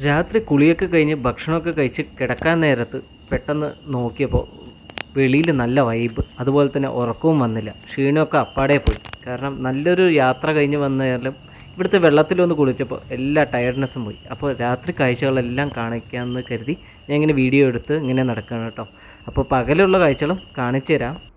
രാത്രി കുളിയൊക്കെ കഴിഞ്ഞ് ഭക്ഷണമൊക്കെ കഴിച്ച് കിടക്കാൻ നേരത്ത് പെട്ടെന്ന് നോക്കിയപ്പോൾ വെളിയിൽ നല്ല വൈബ് അതുപോലെ തന്നെ ഉറക്കവും വന്നില്ല. ക്ഷീണമൊക്കെ അപ്പാടെ പോയി. കാരണം നല്ലൊരു യാത്ര കഴിഞ്ഞ് വന്നാലും ഇവിടുത്തെ വെള്ളത്തിലൊന്ന് കുളിച്ചപ്പോൾ എല്ലാ ടയർഡ്നെസ്സും പോയി. അപ്പോൾ രാത്രി കാഴ്ചകളെല്ലാം കാണിക്കാമെന്ന് കരുതി ഞാൻ ഇങ്ങനെ വീഡിയോ എടുത്ത് ഇങ്ങനെ നടക്കുകയാണ് കേട്ടോ. അപ്പോൾ പകലുള്ള കാഴ്ചകളും കാണിച്ചു തരാം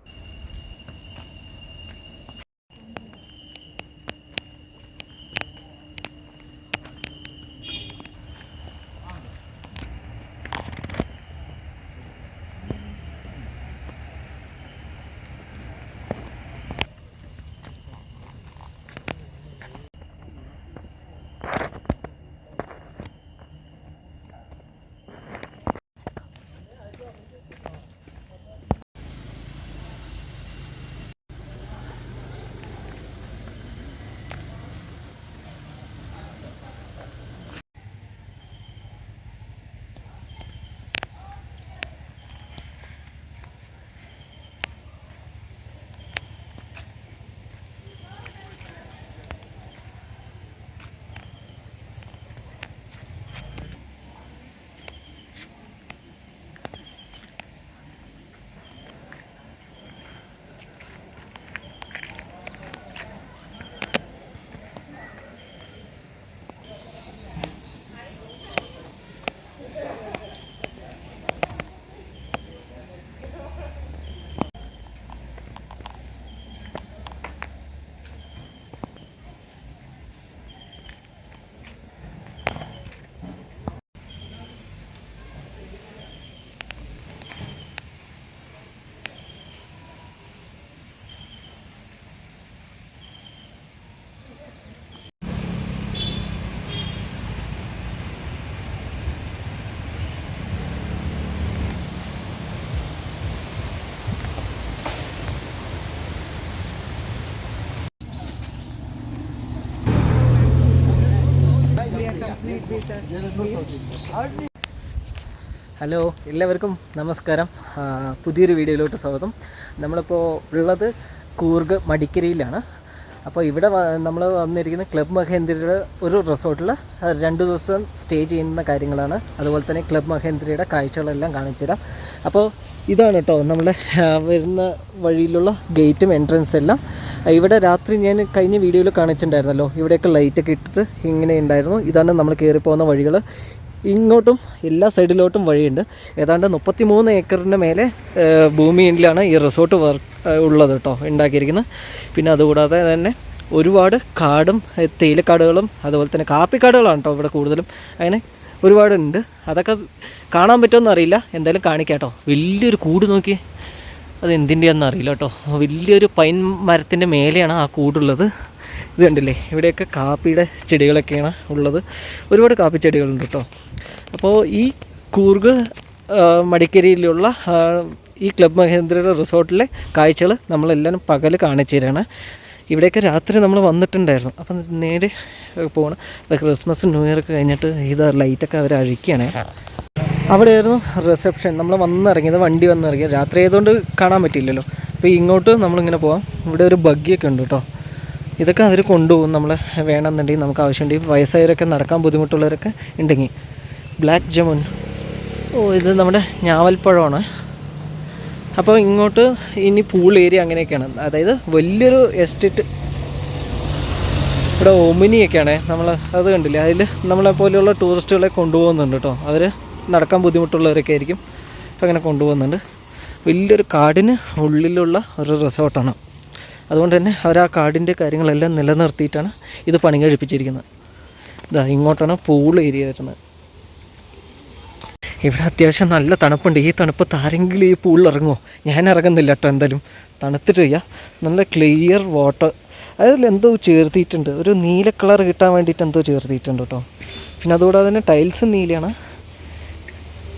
ഹലോ എല്ലാവർക്കും നമസ്കാരം. പുതിയൊരു വീഡിയോയിലോട്ട് സ്വാഗതം. നമ്മളിപ്പോൾ ഉള്ളത് കൂർഗ് മടിക്കരയിലാണ്. അപ്പോൾ ഇവിടെ നമ്മൾ വന്നിരിക്കുന്ന ക്ലബ് മഹേന്ദ്രയുടെ ഒരു റിസോർട്ടിൽ രണ്ട് ദിവസം സ്റ്റേ ചെയ്യുന്ന കാര്യങ്ങളാണ്. അതുപോലെ തന്നെ ക്ലബ് മഹേന്ദ്രയുടെ കാഴ്ചകളെല്ലാം കാണിച്ചു തരാം അപ്പോൾ ഇതാണ് കേട്ടോ നമ്മുടെ വരുന്ന വഴിയിലുള്ള ഗേറ്റും എൻട്രൻസ് എല്ലാം. ഇവിടെ രാത്രി ഞാൻ കഴിഞ്ഞ വീഡിയോയിൽ കാണിച്ചിട്ടുണ്ടായിരുന്നല്ലോ ഇവിടെയൊക്കെ ലൈറ്റൊക്കെ ഇട്ടിട്ട് ഇങ്ങനെ ഉണ്ടായിരുന്നു. ഇതാണ് നമ്മൾ കയറി പോകുന്ന വഴികൾ. ഇങ്ങോട്ടും എല്ലാ സൈഡിലോട്ടും വഴിയുണ്ട്. ഏതാണ്ട് മുപ്പത്തി മൂന്ന് ഏക്കറിന്റെ മേലെ ഭൂമിയിലാണ് ഈ റിസോർട്ട് വർക്ക് ഉള്ളത് കേട്ടോ ഉണ്ടാക്കിയിരിക്കുന്നത്. പിന്നെ അതുകൂടാതെ തന്നെ ഒരുപാട് കാടും തേയിലക്കാടുകളും അതുപോലെ തന്നെ കാപ്പിക്കാടുകളാണ് കേട്ടോ ഇവിടെ കൂടുതലും. അങ്ങനെ ഒരുപാടുണ്ട്. അതൊക്കെ കാണാൻ പറ്റുമെന്ന് അറിയില്ല. എന്തായാലും കാണിക്കാം വലിയൊരു കൂട് നോക്കി. അത് എന്തിന്റെയാണെന്ന് അറിയില്ല കേട്ടോ. വലിയൊരു പൈൻ മരത്തിന്റെ മേലെയാണ് ആ കൂടുള്ളത്. ഇത് കണ്ടില്ലേ? ഇവിടെയൊക്കെ കാപ്പിയുടെ ചെടികളൊക്കെയാണ് ഉള്ളത്. ഒരുപാട് കാപ്പി ചെടികളുണ്ട് കേട്ടോ. അപ്പോൾ ഈ കൂർഗ് മടിക്കേരിയിലുള്ള ഈ ക്ലബ് മഹേന്ദ്രയുടെ റിസോർട്ടിലെ കാഴ്ചകൾ നമ്മളെല്ലാവരും പകൽ കാണിച്ചു തരാണ്. ഇവിടെയൊക്കെ രാത്രി നമ്മൾ വന്നിട്ടുണ്ടായിരുന്നു. അപ്പം നേരെ പോകണം അപ്പോൾ ക്രിസ്മസ് ന്യൂ ഇയർ ഒക്കെ കഴിഞ്ഞിട്ട് ഇത് ലൈറ്റൊക്കെ അവർ അഴിക്കുകയാണേ. അവിടെയായിരുന്നു റിസപ്ഷൻ. നമ്മൾ വന്നിറങ്ങിയത് വണ്ടി വന്നിറങ്ങിയത്. രാത്രി ആയതുകൊണ്ട് കാണാൻ പറ്റില്ലല്ലോ അപ്പോൾ ഇങ്ങോട്ട് നമ്മളിങ്ങനെ പോവാം. ഇവിടെ ഒരു ബഗ്ഗിയൊക്കെ ഉണ്ട് കേട്ടോ. ഇതൊക്കെ അവർ കൊണ്ടുപോകും. നമ്മൾ വേണമെന്നുണ്ടെങ്കിൽ നമുക്ക് ആവശ്യമുണ്ടെങ്കിൽ വയസ്സായവരൊക്കെ നടക്കാൻ ബുദ്ധിമുട്ടുള്ളവരൊക്കെ ഉണ്ടെങ്കിൽ. ബ്ലാക്ക് ജമുൻ. ഓ ഇത് നമ്മുടെ ഞാവൽപ്പഴമാണ്. അപ്പോൾ ഇങ്ങോട്ട് ഇനി പൂൾ ഏരിയ അങ്ങനെയൊക്കെയാണ്. അതായത് വലിയൊരു എസ്റ്റേറ്റ് ഇവിടെ ഒമിനിയൊക്കെയാണ് നമ്മൾ അത് കണ്ടില്ലേ? അതിൽ നമ്മളെ പോലെയുള്ള ടൂറിസ്റ്റുകളെ കൊണ്ടുപോകുന്നുണ്ട് കേട്ടോ അവർ നടക്കാൻ ബുദ്ധിമുട്ടുള്ളവരൊക്കെ ആയിരിക്കും. അങ്ങനെ കൊണ്ടുപോകുന്നുണ്ട്. വലിയൊരു കാടിന് ഉള്ളിലുള്ള ഒരു റിസോർട്ടാണ് അതുകൊണ്ട് തന്നെ അവർ ആ കാടിന്റെ കാര്യങ്ങളെല്ലാം നിലനിർത്തിയിട്ടാണ് ഇത് പണി കഴിപ്പിച്ചിരിക്കുന്നത് ഇതാ ഇങ്ങോട്ടാണ് പൂൾ ഏരിയ വരുന്നത്. ഇവിടെ അത്യാവശ്യം നല്ല തണുപ്പുണ്ട്. ഈ തണുപ്പത്ത് ആരെങ്കിലും ഈ പൂളിൽ ഇറങ്ങുമോ ഞാൻ ഇറങ്ങുന്നില്ല കേട്ടോ എന്തായാലും. തണുത്തിട്ട് ചെയ്യുക നല്ല ക്ലിയർ വാട്ടർ അതിൽ എന്തോ ചേർത്തിയിട്ടുണ്ട്. ഒരു നീല കളർ കിട്ടാൻ വേണ്ടിയിട്ട് എന്തോ ചേർത്തിയിട്ടുണ്ട് കേട്ടോ പിന്നെ അതുകൂടാതെ തന്നെ ടൈൽസ് നീലയാണ്.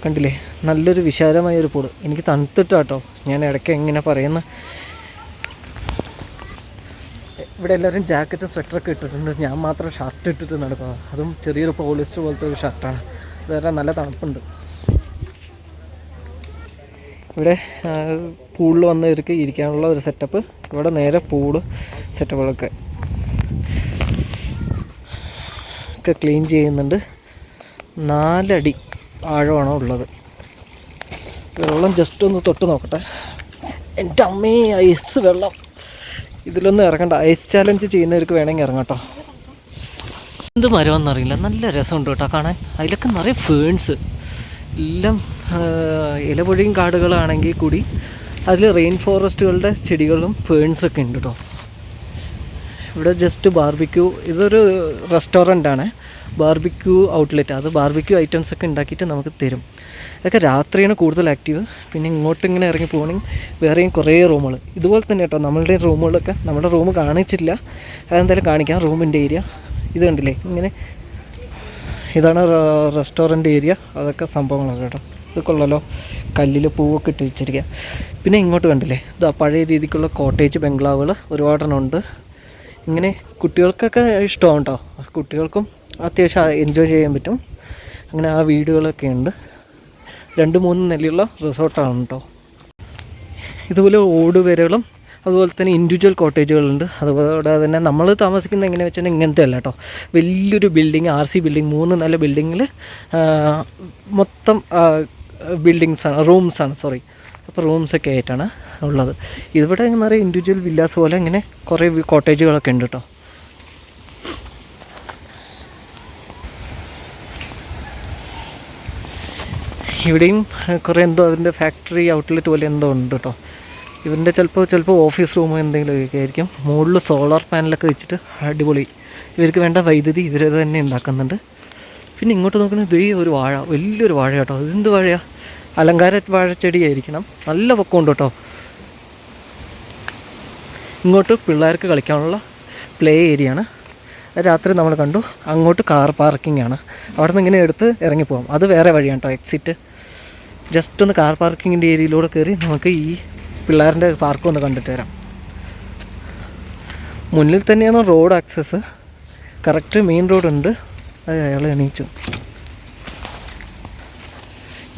കണ്ടില്ലേ? നല്ലൊരു വിശാലമായ ഒരു പൂൾ എനിക്ക് തണുത്തിട്ടാട്ടോ ഞാൻ ഇടയ്ക്ക് എങ്ങനെ പറയുന്ന ഇവിടെ എല്ലാവരും ജാക്കറ്റും സ്വെറ്ററൊക്കെ ഇട്ടിട്ടുണ്ട്. ഞാൻ മാത്രം ഷർട്ട് ഇട്ടിട്ട് നടക്കുക അതും ചെറിയൊരു പോളിസ്റ്റർ പോലത്തെ ഒരു ഷർട്ടാണ് അത് നല്ല തണുപ്പുണ്ട്. ഇവിടെ പൂളിൽ വന്ന് വന്നവർക്ക് ഇരിക്കാനുള്ള ഒരു സെറ്റപ്പ് ഇവിടെ നേരെ പൂൾ സെറ്റപ്പുകളൊക്കെ ഒക്കെ ക്ലീൻ ചെയ്യുന്നുണ്ട്. നാലടി ആഴമാണ് ഉള്ളത്. വെള്ളം ജസ്റ്റ് ഒന്ന് തൊട്ട് നോക്കട്ടെ. എന്റെ അമ്മേ ഐസ് വെള്ളം. ഇതിലൊന്നും ഇറങ്ങണ്ട. ഐസ് ചാലഞ്ച് ചെയ്യുന്നവർക്ക് വേണമെങ്കിൽ ഇറങ്ങട്ടോ എന്ത് മരമെന്നറിയില്ല നല്ല രസമുണ്ട് കേട്ടോ കാണാൻ. അതിലൊക്കെ നിറയെ ഫേൺസ് എല്ലാം ഇലപൊഴിയും കാടുകളാണെങ്കിൽ കൂടി അതിൽ റെയിൻ ഫോറസ്റ്റുകളുടെ ചെടികളും ഫേൺസൊക്കെ ഉണ്ട് കേട്ടോ ഇവിടെ ജസ്റ്റ് ബാർബിക്യൂ ഇതൊരു റെസ്റ്റോറന്റ് ആണ്. ബാർബിക്യൂ ഔട്ട്ലെറ്റ് അത് ബാർബിക്യൂ ഐറ്റംസ് ഒക്കെ ഉണ്ടാക്കിയിട്ട് നമുക്ക് തരും. ഇതൊക്കെ രാത്രിയാണ് കൂടുതൽ ആക്റ്റീവ് പിന്നെ ഇങ്ങോട്ട് ഇങ്ങനെ ഇറങ്ങി പോകണമെങ്കിൽ വേറെയും കുറേ റൂമുകൾ. ഇതുപോലെ തന്നെ കേട്ടോ നമ്മളുടെ റൂമുകളൊക്കെ നമ്മുടെ റൂം കാണിച്ചില്ല അതെന്തായാലും കാണിക്കാം റൂമിന്റെ ഏരിയ ഇത് കണ്ടില്ലേ? ഇങ്ങനെ ഇതാണ് റെസ്റ്റോറന്റ് ഏരിയ. അതൊക്കെ സംഭവങ്ങളൊക്കെ കേട്ടോ. ഇത് കൊള്ളാലോ. കല്ലിൽ പൂവൊക്കെ ഇട്ട് വെച്ചിരിക്കുക പിന്നെ ഇങ്ങോട്ട് കണ്ടില്ലേ? ഇതാ പഴയ രീതിക്കുള്ള കോട്ടേജ് ബംഗ്ലാവുകൾ ഒരുപാടെണ്ണം ഉണ്ട് ഇങ്ങനെ കുട്ടികൾക്കൊക്കെ ഇഷ്ടമാണ് കേട്ടോ കുട്ടികൾക്കും അത്യാവശ്യം എൻജോയ് ചെയ്യാൻ പറ്റും. അങ്ങനെ ആ വീടുകളൊക്കെ ഉണ്ട്. രണ്ട് മൂന്ന് നിലയുള്ള റിസോർട്ടാണ് കേട്ടോ ഇതുപോലെ ഓടുവരകളും അതുപോലെ തന്നെ ഇൻഡിവിജ്വൽ കോട്ടേജുകളുണ്ട് അതുപോലെ തന്നെ നമ്മൾ താമസിക്കുന്നത് എങ്ങനെ വെച്ചാൽ ഇങ്ങനത്തെ അല്ല കേട്ടോ വലിയൊരു ബിൽഡിങ് ആർ സി ബിൽഡിംഗ് മൂന്ന് നല്ല ബിൽഡിങ്ങിൽ മൊത്തം ബിൽഡിങ്സാണ് റൂംസാണ് സോറി അപ്പോൾ റൂംസൊക്കെ ആയിട്ടാണ് ഉള്ളത്. ഇവിടെ നിറയെ ഇൻഡിവിജ്വൽ വില്ലാസ് പോലെ ഇങ്ങനെ കുറേ കോട്ടേജുകളൊക്കെ ഉണ്ട് കേട്ടോ ഇവിടെയും കുറേ എന്തോ അതിന്റെ ഫാക്ടറി ഔട്ട്ലെറ്റ് പോലെ എന്തോ ഉണ്ട് കേട്ടോ ഇവന്റെ ചിലപ്പോൾ ചിലപ്പോൾ ഓഫീസ് റൂം എന്തെങ്കിലുമൊക്കെ ആയിരിക്കും. മുകളിൽ സോളാർ പാനലൊക്കെ വെച്ചിട്ട് അടിപൊളി. ഇവർക്ക് വേണ്ട വൈദ്യുതി ഇവർ തന്നെ ഉണ്ടാക്കുന്നുണ്ട്. പിന്നെ ഇങ്ങോട്ട് നോക്കുന്നത് ഇതേ ഒരു വാഴ വലിയൊരു വാഴ കേട്ടോ. ഇതെന്ത് വാഴയാ? അലങ്കാര വാഴച്ചെടിയായിരിക്കണം നല്ല പൊക്കമുണ്ട് കേട്ടോ. ഇങ്ങോട്ട് പിള്ളേർക്ക് കളിക്കാനുള്ള പ്ലേ ഏരിയ ആണ്. രാത്രി നമ്മൾ കണ്ടു അങ്ങോട്ട് കാർ പാർക്കിംഗ് ആണ്. അവിടെ നിന്ന് ഇങ്ങനെ എടുത്ത് ഇറങ്ങിപ്പോകാം അത് വേറെ വഴിയാണ് കേട്ടോ എക്സിറ്റ് ജസ്റ്റ് ഒന്ന് കാർ പാർക്കിങ്ങിന്റെ ഏരിയയിലൂടെ കയറി നമുക്ക് ഈ പിള്ളേരുടെ പാർക്ക് ഒന്ന് കണ്ടിട്ട് വരാം. മുന്നിൽ തന്നെയാണ് റോഡ് ആക്സസ് കറക്റ്റ് മെയിൻ റോഡുണ്ട് അത് അയാൾ എണീച്ചു.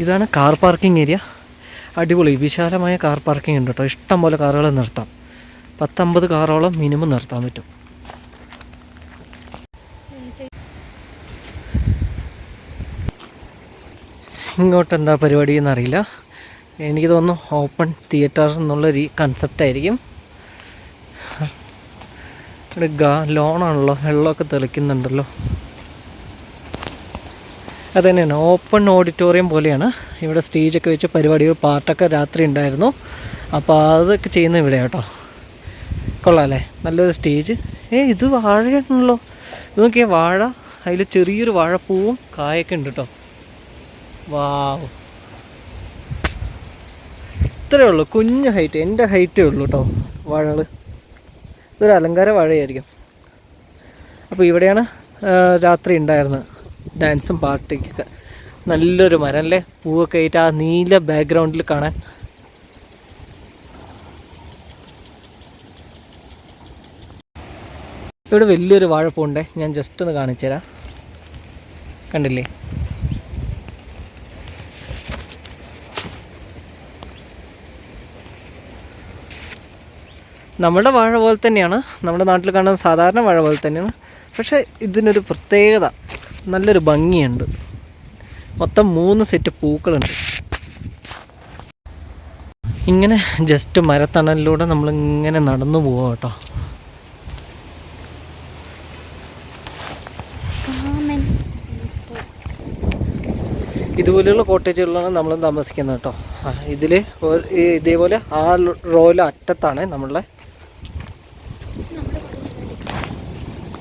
ഇതാണ് കാർ പാർക്കിംഗ് ഏരിയ അടിപൊളി വിശാലമായ കാർ പാർക്കിംഗ് ഉണ്ട് കേട്ടോ. ഇഷ്ടം പോലെ കാറുകൾ നിർത്താം. പത്തമ്പത് കാറോളം മിനിമം നിർത്താൻ പറ്റും. ഇങ്ങോട്ട് എന്താ പരിപാടി എന്നറിയില്ല. എനിക്ക് തോന്നുന്നു ഓപ്പൺ തിയേറ്റർ എന്നുള്ള ഒരു കൺസെപ്റ്റ് ആയിരിക്കും. ഇവിടെ ഗാ ലോണാണല്ലോ വെള്ളമൊക്കെ തെളിക്കുന്നുണ്ടല്ലോ. അത് തന്നെയാണ്. ഓപ്പൺ ഓഡിറ്റോറിയം പോലെയാണ്. ഇവിടെ സ്റ്റേജൊക്കെ വെച്ച് പരിപാടികൾ പാട്ടൊക്കെ രാത്രി ഉണ്ടായിരുന്നു. അപ്പോൾ അതൊക്കെ ചെയ്യുന്ന ഇവിടെ കേട്ടോ. കൊള്ളാമല്ലേ നല്ലൊരു സ്റ്റേജ് ഏ ഇത് വാഴയാണല്ലോ. ഇത് നോക്കിയാൽ വാഴ. അതിൽ ചെറിയൊരു വാഴപ്പൂവും കായൊക്കെ ഉണ്ട് കേട്ടോ. വാവ്. ഇത്രയേ ഉള്ളൂ കുഞ്ഞു ഹൈറ്റ് എന്റെ ഹൈറ്റേ ഉള്ളൂ കേട്ടോ വാഴകൾ ഇതൊരു അലങ്കാര വാഴയായിരിക്കും. അപ്പോൾ ഇവിടെയാണ് രാത്രി ഉണ്ടായിരുന്നത് ഡാൻസും പാർട്ടിക്കൊക്കെ. നല്ലൊരു മരം അല്ലേ? പൂവൊക്കെ ആയിട്ട് ആ നീല ബാക്ക്ഗ്രൗണ്ടിൽ കാണാൻ. ഇവിടെ വലിയൊരു വാഴപ്പൂണ്ടേ ഞാൻ ജസ്റ്റ് ഒന്ന് കാണിച്ചു തരാം കണ്ടില്ലേ? നമ്മുടെ വാഴ പോലെ തന്നെയാണ്. നമ്മുടെ നാട്ടിൽ കാണുന്ന സാധാരണ വാഴ പോലെ തന്നെയാണ്. പക്ഷേ ഇതിനൊരു പ്രത്യേകത നല്ലൊരു ഭംഗിയുണ്ട്. മൊത്തം മൂന്ന് സെറ്റ് പൂക്കളുണ്ട്. ഇങ്ങനെ ജസ്റ്റ് മരത്തണലിലൂടെ നമ്മൾ ഇങ്ങനെ നടന്നു പോവാം കേട്ടോ. ഇതുപോലെയുള്ള കോട്ടേജുകളിലാണ് നമ്മൾ താമസിക്കുന്നത് കേട്ടോ. ഇതിൽ ഇതേപോലെ ആ റോയിലെ അറ്റത്താണ് നമ്മളുടെ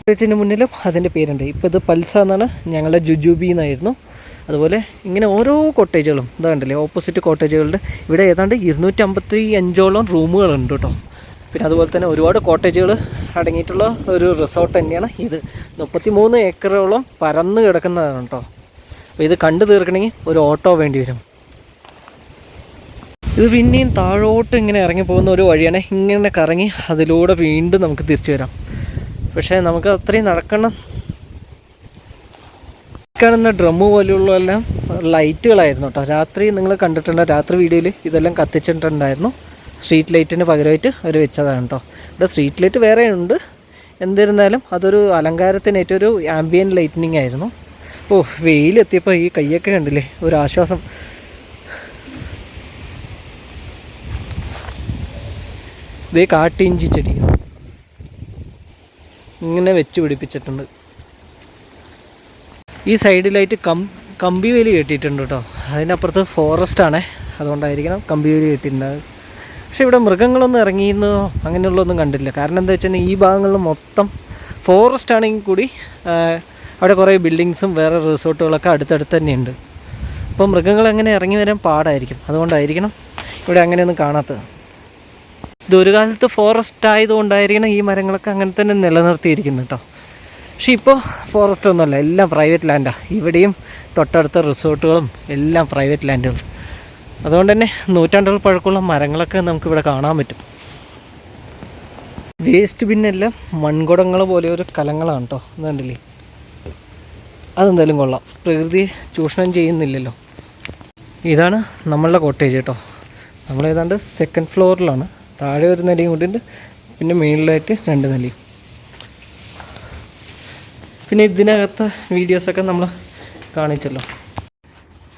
കോട്ടേജിന് മുന്നിലും അതിന്റെ പേരുണ്ട്. ഇപ്പോൾ ഇത് പൽസ എന്നാണ് ഞങ്ങളുടെ ജുജുബി എന്നായിരുന്നു. അതുപോലെ ഇങ്ങനെ ഓരോ കോട്ടേജുകളും ഇതാ കണ്ടില്ലേ? ഓപ്പോസിറ്റ് കോട്ടേജുകളുടെ ഇവിടെ ഏതാണ്ട് ഇരുന്നൂറ്റമ്പത്തി അഞ്ചോളം റൂമുകളുണ്ട് കേട്ടോ. പിന്നെ അതുപോലെ തന്നെ ഒരുപാട് കോട്ടേജുകൾ അടങ്ങിയിട്ടുള്ള ഒരു റിസോർട്ട് തന്നെയാണ് ഇത്. മുപ്പത്തി മൂന്ന് ഏക്കറോളം പരന്ന് കിടക്കുന്നതാണ് കേട്ടോ. അപ്പോൾ ഇത് കണ്ടു തീർക്കണമെങ്കിൽ ഒരു ഓട്ടോ വേണ്ടി വരും. ഇത് പിന്നെയും താഴോട്ട് ഇങ്ങനെ ഇറങ്ങി പോകുന്ന ഒരു വഴിയാണ്. ഇങ്ങനെ കറങ്ങി അതിലൂടെ വീണ്ടും നമുക്ക് തിരിച്ചു വരാം. പക്ഷേ നമുക്ക് അത്രയും നടക്കണം. കാണുന്ന ഡ്രമ്മ് പോലെയുള്ള എല്ലാം ലൈറ്റുകളായിരുന്നു കേട്ടോ. രാത്രി നിങ്ങൾ കണ്ടിട്ടുണ്ട്? രാത്രി വീഡിയോയിൽ ഇതെല്ലാം കത്തിച്ചിട്ടുണ്ടായിരുന്നു. സ്ട്രീറ്റ് ലൈറ്റിന് പകരമായിട്ട് അവർ വെച്ചതാണ് കേട്ടോ. ഇവിടെ സ്ട്രീറ്റ് ലൈറ്റ് വേറെ ഉണ്ട്. എന്നിരുന്നാലും അതൊരു അലങ്കാരത്തിന് അലങ്കാരത്തിനേറ്റൊരു ആംബിയൻ ലൈറ്റിനിങ് ആയിരുന്നു. ഓ വെയിലെത്തിയപ്പോൾ ഈ കയ്യൊക്കെ കണ്ടില്ലേ? ഒരു ആശ്വാസം. ഇതേ കാട്ടിഞ്ചി ചെടി. ഇങ്ങനെ വെച്ച് പിടിപ്പിച്ചിട്ടുണ്ട്. ഈ സൈഡിലായിട്ട് കം കമ്പി വേലി കെട്ടിയിട്ടുണ്ട് കേട്ടോ. അതിനപ്പുറത്ത് ഫോറസ്റ്റ് ആണേ. അതുകൊണ്ടായിരിക്കണം കമ്പി വേലി കെട്ടിയിട്ടുണ്ടാകും പക്ഷേ ഇവിടെ മൃഗങ്ങളൊന്നും ഇറങ്ങിയെന്നോ അങ്ങനെയുള്ളതൊന്നും കണ്ടില്ല. കാരണം എന്താ വെച്ചാൽ ഈ ഭാഗങ്ങളിൽ മൊത്തം ഫോറസ്റ്റ് ആണെങ്കിൽ കൂടി അവിടെ കുറേ ബിൽഡിങ്സും വേറെ റിസോർട്ടുകളൊക്കെ അടുത്തടുത്ത് തന്നെയുണ്ട്. അപ്പോൾ മൃഗങ്ങൾ അങ്ങനെ ഇറങ്ങി വരാൻ പാടായിരിക്കും. അതുകൊണ്ടായിരിക്കണം ഇവിടെ അങ്ങനെയൊന്നും കാണാത്തത്. ഇത് ഒരു കാലത്ത് ഫോറസ്റ്റ് ആയതുകൊണ്ടായിരിക്കണം ഈ മരങ്ങളൊക്കെ അങ്ങനെ തന്നെ നിലനിർത്തിയിരിക്കുന്നത് കേട്ടോ പക്ഷേ ഇപ്പോൾ ഫോറസ്റ്റ് ഒന്നുമല്ല എല്ലാം പ്രൈവറ്റ് ലാൻഡാണ് ഇവിടെയും തൊട്ടടുത്ത റിസോർട്ടുകളും എല്ലാം പ്രൈവറ്റ് ലാൻഡുകളും അതുകൊണ്ട് തന്നെ നൂറ്റാണ്ടുകൾ പഴക്കമുള്ള മരങ്ങളൊക്കെ നമുക്കിവിടെ കാണാൻ പറ്റും. വേസ്റ്റ് ബിന്നെല്ലാം മൺകുടങ്ങൾ പോലെ ഒരു കലങ്ങളാണ് കേട്ടോ എന്ന് കണ്ടില്ലേ? അതെന്തായാലും കൊള്ളാം. പ്രകൃതിയെ ചൂഷണം ചെയ്യുന്നില്ലല്ലോ. ഇതാണ് നമ്മളുടെ കോട്ടേജ് കേട്ടോ നമ്മളേതാണ്ട് സെക്കൻഡ് ഫ്ലോറിലാണ് താഴെ ഒരു നിലയും കൂടിയുണ്ട് പിന്നെ മുകളിലായിട്ട് രണ്ട് നിലയും. പിന്നെ ഇതിനകത്ത് വീഡിയോസൊക്കെ നമ്മൾ കാണിച്ചല്ലോ.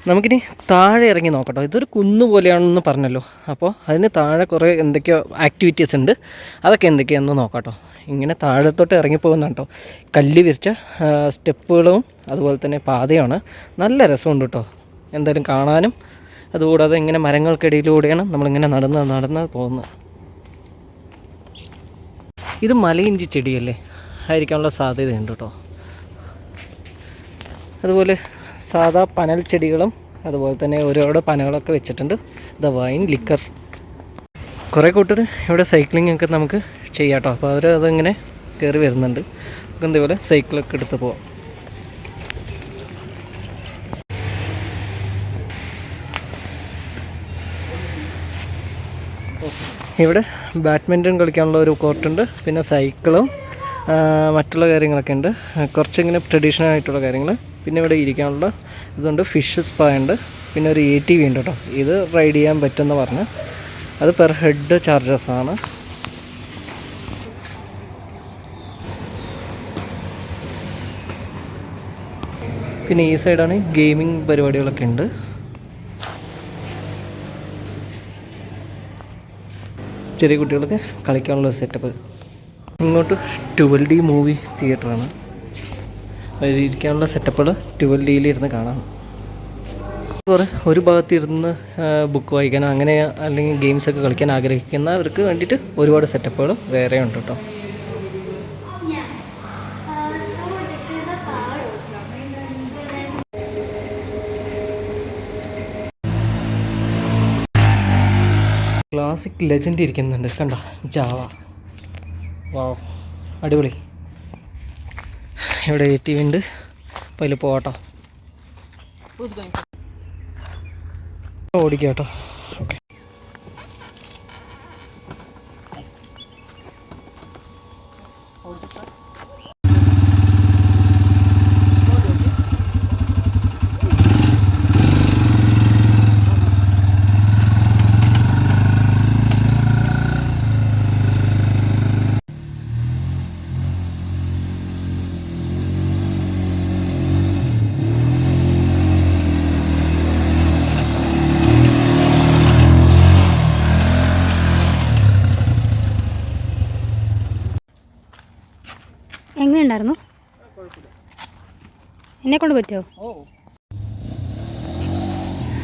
നമുക്കിനി താഴെ ഇറങ്ങി നോക്കട്ടോ. ഇതൊരു കുന്ന് പോലെയാണെന്ന് പറഞ്ഞല്ലോ. അപ്പോൾ അതിന് താഴെ കുറേ എന്തൊക്കെയോ ആക്ടിവിറ്റീസ് ഉണ്ട്. അതൊക്കെ എന്തൊക്കെയാണെന്ന് നോക്കാട്ടോ. ഇങ്ങനെ താഴത്തോട്ട് ഇറങ്ങിപ്പോകുന്ന കേട്ടോ കല്ല് വിരിച്ച സ്റ്റെപ്പുകളും അതുപോലെ തന്നെ പാതയാണ്. നല്ല രസമുണ്ട് കേട്ടോ. എന്തായാലും കാണാനും അതുകൂടാതെ ഇങ്ങനെ മരങ്ങൾക്കിടയിലൂടെയാണ് നമ്മളിങ്ങനെ നടന്ന് നടന്ന് പോകുന്നത്. ഇത് മലയിഞ്ചി ചെടിയല്ലേ? ആയിരിക്കാനുള്ള സാധ്യതയുണ്ട് കേട്ടോ. അതുപോലെ സാധാ പനൽ ചെടികളും അതുപോലെ തന്നെ ഒരുപാട് പനകളൊക്കെ വെച്ചിട്ടുണ്ട്. The wine liquor. കുറേ കൂട്ടർ ഇവിടെ സൈക്ലിംഗ് ഒക്കെ നമുക്ക് ചെയ്യാം കേട്ടോ. അപ്പോൾ അവർ അതിങ്ങനെ കയറി വരുന്നുണ്ട്. നമുക്ക് ഇതേപോലെ സൈക്കിളൊക്കെ എടുത്ത് പോവാം. ഇവിടെ ബാഡ്മിന്റൺ കളിക്കാനുള്ള ഒരു കോർട്ടുണ്ട് പിന്നെ സൈക്കിളും മറ്റുള്ള കാര്യങ്ങളൊക്കെ ഉണ്ട്. കുറച്ചിങ്ങനെ ട്രഡീഷണൽ ആയിട്ടുള്ള കാര്യങ്ങൾ. പിന്നെ ഇവിടെ ഇരിക്കാനുള്ള ഇതുണ്ട് ഫിഷ് സ്പാ ഉണ്ട്. പിന്നെ ഒരു എ ടി വി ഉണ്ട് കേട്ടോ. ഇത് റൈഡ് ചെയ്യാൻ പറ്റുമെന്ന് പറഞ്ഞ്. അത് പെർ ഹെഡ് ചാർജസ് ആണ്. പിന്നെ ഈ സൈഡാണ് ഗെയിമിംഗ് പരിപാടികളൊക്കെ ഉണ്ട്. ചെറിയ കുട്ടികൾക്ക് കളിക്കാനുള്ള സെറ്റപ്പ് ഇങ്ങോട്ട് ട്വൽ ഡി മൂവി തിയേറ്ററാണ് ഇരിക്കാനുള്ള സെറ്റപ്പുകൾ ട്വൽ ഡിയിൽ ഇരുന്ന് കാണാം. ഒരു ഭാഗത്ത് ഇരുന്ന് ബുക്ക് വായിക്കാനോ അങ്ങനെ അല്ലെങ്കിൽ ഗെയിംസൊക്കെ കളിക്കാൻ ആഗ്രഹിക്കുന്നവർക്ക് വേണ്ടിയിട്ട് ഒരുപാട് സെറ്റപ്പുകൾ വേറെ ഉണ്ട് കേട്ടോ. ക്ലാസിക് ലെജൻഡ് ഇരിക്കുന്നുണ്ട്. കണ്ട? ജാവ വാവ് അടിപൊളി. ഇവിടെ എ ടി വി ഉണ്ട് അപ്പോൾ അതിൽ പോകട്ടോ ഓടിക്കാം കേട്ടോ ഓക്കെ എങ്ങനെയുണ്ടായിരുന്നു എന്നെ കൊണ്ട് പറ്റുമോ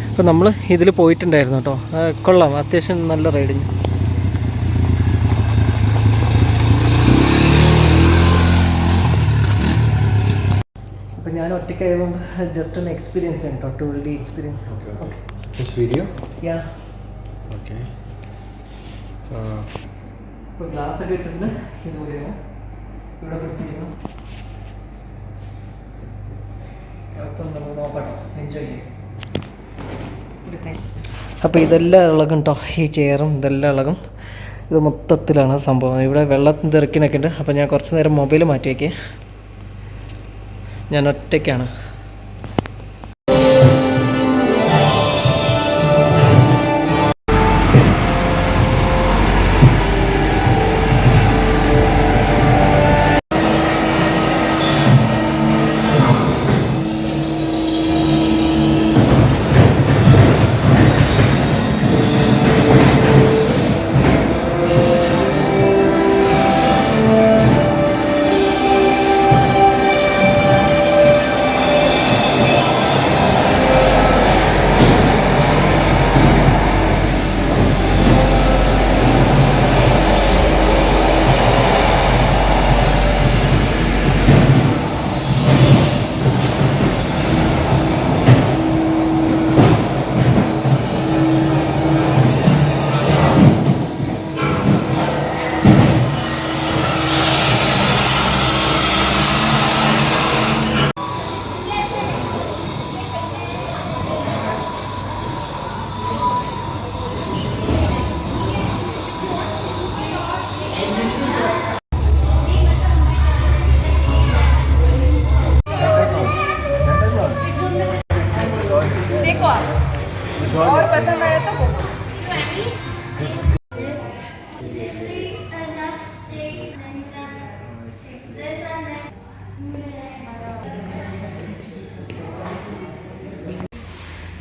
അപ്പോൾ നമ്മൾ ഇതിൽ പോയിട്ടുണ്ടായിരുന്നു കേട്ടോ. കൊള്ളാം. അത്യാവശ്യം നല്ല റൈഡിങ്. അപ്പോൾ ഞാൻ ഒറ്റയ്ക്കായതുകൊണ്ട് ജസ്റ്റ് ഒന്ന് എക്സ്പീരിയൻസ് ആണ് കേട്ടോ. Two D experience. Okay This video? Yeah. Uh, ഇപ്പോൾ ഗ്ലാസ് ഒക്കെ ഇട്ടിട്ടുണ്ട്. ഇതുപോലെയാണ്. ഇവിടെ പിടിച്ചിരിക്കണം അപ്പോൾ ഇതെല്ലാം ഇളകും കേട്ടോ ഈ ചെയറും ഇതെല്ലാം ഇളകും. ഇത് മൊത്തത്തിലാണ് സംഭവം. ഇവിടെ വെള്ളത്തിന് തിരക്കിനൊക്കെ ഉണ്ട്. അപ്പോൾ ഞാൻ കുറച്ച് നേരം മൊബൈൽ മാറ്റി വയ്ക്കേ ഞാൻ ഒറ്റയ്ക്കാണ്.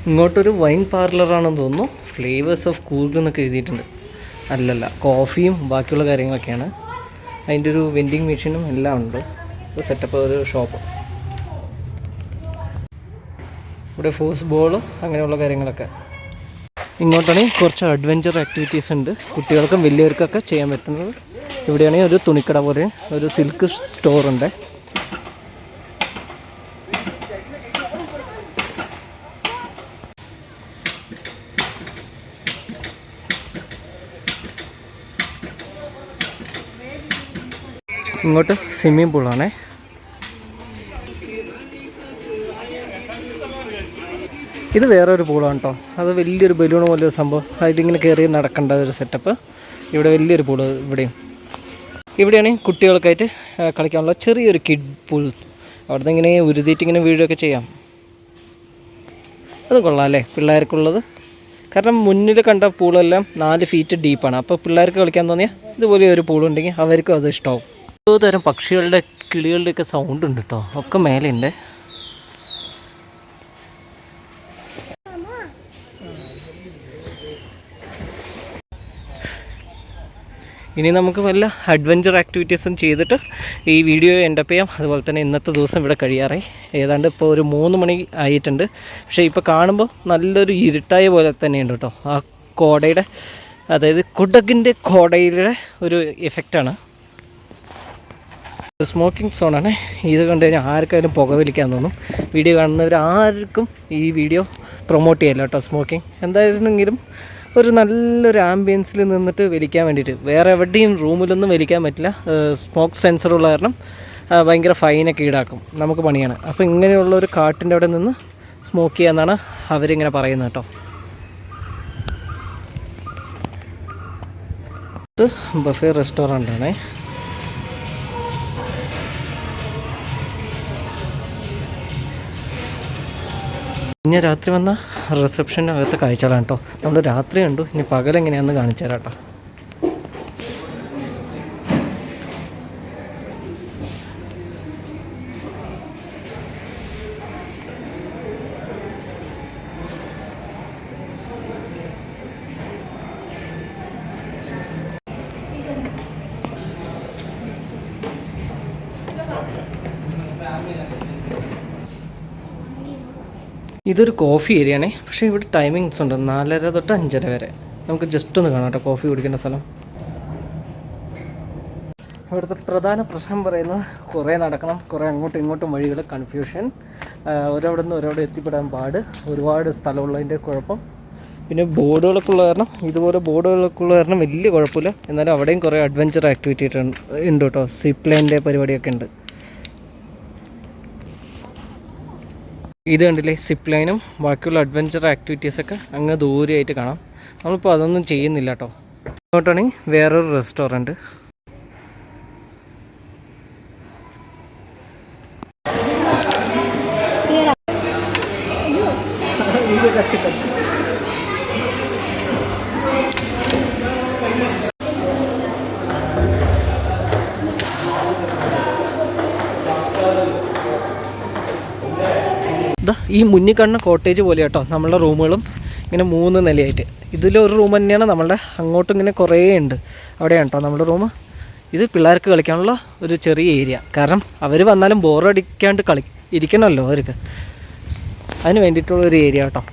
ഇങ്ങോട്ടൊരു വൈൻ പാർലറാണെന്ന് തോന്നുന്നു. ഫ്ലേവേഴ്സ് ഓഫ് കൂർഗ് എന്നൊക്കെ എഴുതിയിട്ടുണ്ട്. അല്ലല്ല കോഫിയും ബാക്കിയുള്ള കാര്യങ്ങളൊക്കെയാണ്. അതിന്റെ ഒരു വെൻഡിങ് മെഷീനും എല്ലാം ഉണ്ട്. സെറ്റപ്പ് ഒരു ഷോപ്പ് ഇവിടെ ഫോസ് ബോളും അങ്ങനെയുള്ള കാര്യങ്ങളൊക്കെ. ഇങ്ങോട്ടാണെങ്കിൽ കുറച്ച് അഡ്വഞ്ചർ ആക്ടിവിറ്റീസ് ഉണ്ട്. കുട്ടികൾക്കും വലിയവർക്കൊക്കെ ചെയ്യാൻ പറ്റുന്നത്. ഇവിടെയാണെങ്കിൽ ഒരു തുണിക്കട പോലെ ഒരു സിൽക്ക് സ്റ്റോർ ഇങ്ങോട്ട് സ്വിമ്മിംഗ് പൂളാണേ. ഇത് വേറൊരു പൂളാണ് കേട്ടോ അത് വലിയൊരു ബലൂൺ പോലെ ഒരു സംഭവം. അതിലിങ്ങനെ കയറി നടക്കേണ്ട ഒരു സെറ്റപ്പ് ഇവിടെ വലിയൊരു പൂൾ ഇവിടെയും. ഇവിടെയാണ് കുട്ടികൾക്കായിട്ട് കളിക്കാനുള്ള ചെറിയൊരു കിഡ് പൂൾ അവിടുന്ന് ഇങ്ങനെ ഉരുതിയിട്ട് ഇങ്ങനെ വീഴുകയൊക്കെ ചെയ്യാം. അത് കൊള്ളാം അല്ലേ? പിള്ളേർക്കുള്ളത്. കാരണം മുന്നിൽ കണ്ട പൂളെല്ലാം നാല് ഫീറ്റ് ഡീപ്പാണ് അപ്പോൾ പിള്ളേർക്ക് കളിക്കാൻ തോന്നിയാൽ ഇതുപോലെ ഒരു പൂളുണ്ടെങ്കിൽ അവർക്കും അത് ഇഷ്ടമാവും. ഓരോ തരം പക്ഷികളുടെ കിളികളുടെയൊക്കെ സൗണ്ട് ഉണ്ട് കേട്ടോ ഒക്കെ മേലെ ഉണ്ട് ഇനി നമുക്ക് വല്ല അഡ്വഞ്ചർ ആക്ടിവിറ്റീസും ചെയ്തിട്ട് ഈ വീഡിയോ എൻഡപ്പ് ചെയ്യാം. അതുപോലെ തന്നെ ഇന്നത്തെ ദിവസം ഇവിടെ കഴിയാറായി. ഏതാണ്ട് ഇപ്പോൾ ഒരു മൂന്ന് മണി ആയിട്ടുണ്ട്. പക്ഷേ ഇപ്പോൾ കാണുമ്പോൾ നല്ലൊരു ഇരുട്ടായ പോലെ തന്നെയുണ്ട് കേട്ടോ. ആ കോടയുടെ അതായത് കുടകിന്റെ കോടയുടെ ഒരു എഫക്റ്റാണ് സ്മോക്കിംഗ് സോണാണ് ഇത് കണ്ടു കഴിഞ്ഞാൽ ആർക്കായാലും പുകവലിക്കാൻ തോന്നും. വീഡിയോ കാണുന്നവർ ആർക്കും ഈ വീഡിയോ പ്രൊമോട്ട് ചെയ്യല്ല കേട്ടോ സ്മോക്കിംഗ് എന്തായിരുന്നെങ്കിലും ഒരു നല്ലൊരു ആംബിയൻസിൽ നിന്നിട്ട് വലിക്കാൻ വേണ്ടിയിട്ട്. വേറെ എവിടെയും റൂമിലൊന്നും വലിക്കാൻ പറ്റില്ല. സ്മോക്ക് സെൻസറുള്ള കാരണം ഭയങ്കര ഫൈനൊക്കെ ഈടാക്കും. നമുക്ക് പണിയാണ്. അപ്പോൾ ഇങ്ങനെയുള്ള ഒരു കാട്ടിന്റെ അവിടെ നിന്ന് സ്മോക്ക് ചെയ്യാമെന്നാണ് അവരിങ്ങനെ പറയുന്നത് കേട്ടോ. ബഫേ റെസ്റ്റോറന്റ് ആണേ. ഇനി രാത്രി വന്ന റിസപ്ഷന്റെ അകത്ത് കാഴ്ചകളാണ് കേട്ടോ നമ്മൾ രാത്രി കണ്ടു ഇനി പകലെങ്ങനെയാണെന്ന് കാണിച്ചു തരാം കേട്ടോ ഇതൊരു കോഫി ഏരിയ ആണേ പക്ഷേ ഇവിടെ ടൈമിങ്സ് ഉണ്ട്. നാലര തൊട്ട് അഞ്ചര വരെ. നമുക്ക് ജസ്റ്റ് ഒന്ന് കാണാം കേട്ടോ. കോഫി കുടിക്കേണ്ട സ്ഥലം. ഇവിടുത്തെ പ്രധാന പ്രശ്നം പറയുന്നത് കുറേ നടക്കണം. കുറേ അങ്ങോട്ടും ഇങ്ങോട്ടും വഴികൾ കൺഫ്യൂഷൻ ഒരവിടെ നിന്ന് ഒരവിടെ എത്തിപ്പെടാൻ പാട്. ഒരുപാട് സ്ഥലമുള്ളതിന്റെ കുഴപ്പം. പിന്നെ ബോർഡുകളൊക്കെ ഉള്ള കാരണം ഇതുപോലെ ബോർഡുകളൊക്കെ ഉള്ള കാരണം വലിയ കുഴപ്പമില്ല. എന്നാലും അവിടെയും കുറേ അഡ്വഞ്ചർ ആക്ടിവിറ്റി ഉണ്ട്. കേട്ടോ. സിപ്പ് ലൈനിന്റെ പരിപാടിയൊക്കെ ഉണ്ട്. ഇത് കണ്ടില്ലേ? സിപ്പ് ലൈനും ബാക്കിയുള്ള അഡ്വഞ്ചർ ആക്ടിവിറ്റീസൊക്കെ അങ്ങ് ദൂരെയായിട്ട് കാണാം. നമ്മളിപ്പോൾ അതൊന്നും ചെയ്യുന്നില്ല കേട്ടോ. ഇങ്ങോട്ടാണെങ്കിൽ വേറൊരു റെസ്റ്റോറന്റ് ഈ മുന്നിൽ കാണുന്ന കോട്ടേജ് പോലെ കേട്ടോ നമ്മളുടെ റൂമുകളും ഇങ്ങനെ മൂന്ന് നിലയായിട്ട്. ഇതിലൊരു റൂം തന്നെയാണ് നമ്മളുടെ അങ്ങോട്ടും ഇങ്ങനെ കുറേ ഉണ്ട്. അവിടെയാണ് കേട്ടോ നമ്മുടെ റൂം ഇത് പിള്ളേർക്ക് കളിക്കാനുള്ള ഒരു ചെറിയ ഏരിയ കാരണം അവർ വന്നാലും ബോറടിക്കാണ്ട് കളി ഇരിക്കണമല്ലോ അവർക്ക്. അതിന് വേണ്ടിയിട്ടുള്ള ഒരു ഏരിയ കേട്ടോ.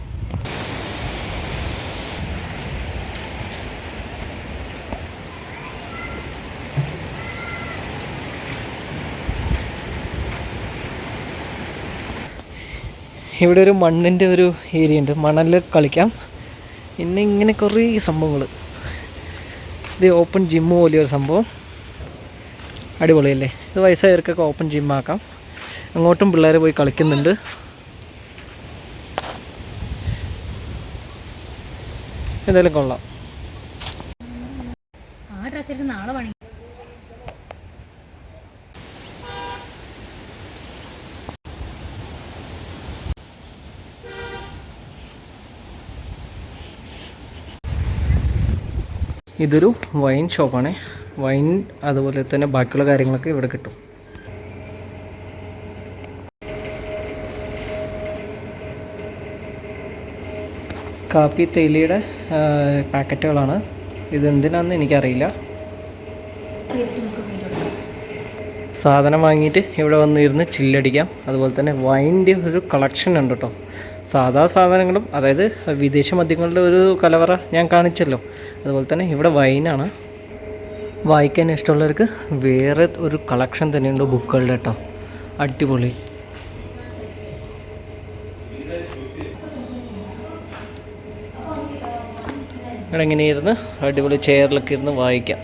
ഇവിടെ ഒരു മണ്ണിന്റെ ഒരു ഏരിയ ഉണ്ട്. മണലിൽ കളിക്കാം. പിന്നെ ഇങ്ങനെ കുറേ സംഭവങ്ങൾ. ഇത് ഓപ്പൺ ജിമ്മ് പോലെയൊരു സംഭവം. അടിപൊളിയല്ലേ? ഇത് വയസ്സായവർക്കൊക്കെ ഓപ്പൺ ജിമ്മാക്കാം അങ്ങോട്ടും പിള്ളേർ പോയി കളിക്കുന്നുണ്ട്. എന്തായാലും കൊള്ളാം. ആ ഇതൊരു വൈൻ ഷോപ്പാണ് വൈൻ അതുപോലെ തന്നെ ബാക്കിയുള്ള കാര്യങ്ങളൊക്കെ ഇവിടെ കിട്ടും. കാപ്പി തേയിലയുടെ പാക്കറ്റുകളാണ്. ഇതെന്തിനാണെന്ന് എനിക്കറിയില്ല. സാധനം വാങ്ങിയിട്ട് ഇവിടെ വന്നിരുന്ന് ചില്ലടിക്കാം അതുപോലെ തന്നെ വൈന്റെ ഒരു കളക്ഷൻ ഉണ്ട് കേട്ടോ സാധാ സാധനങ്ങളും അതായത് വിദേശ മദ്യങ്ങളുടെ ഒരു കലവറ ഞാൻ കാണിച്ചല്ലോ. അതുപോലെ തന്നെ ഇവിടെ വൈനാണ്. വായിക്കാൻ ഇഷ്ടമുള്ളവർക്ക് വേറെ ഒരു കളക്ഷൻ തന്നെയുണ്ട് ബുക്കുകളുടെ കേട്ടോ. അടിപൊളി. ഇവിടെ ഇങ്ങനെ ഇരുന്ന് അടിപൊളി ചെയറിലൊക്കെ ഇരുന്ന് വായിക്കാം.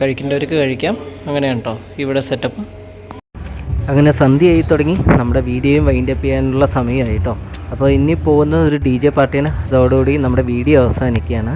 കഴിക്കേണ്ടവർക്ക് കഴിക്കാം. അങ്ങനെയാണ് കേട്ടോ ഇവിടെ സെറ്റപ്പ് അങ്ങനെ സന്ധ്യയായി തുടങ്ങി. നമ്മുടെ വീഡിയോയും വൈൻഡ് അപ്പ് ചെയ്യാനുള്ള സമയമായിട്ടോ അപ്പോൾ ഇനി പോകുന്ന ഒരു ഡി ജെ പാർട്ടിയാണ്. അതോടുകൂടി നമ്മുടെ വീഡിയോ അവസാനിക്കുകയാണ്.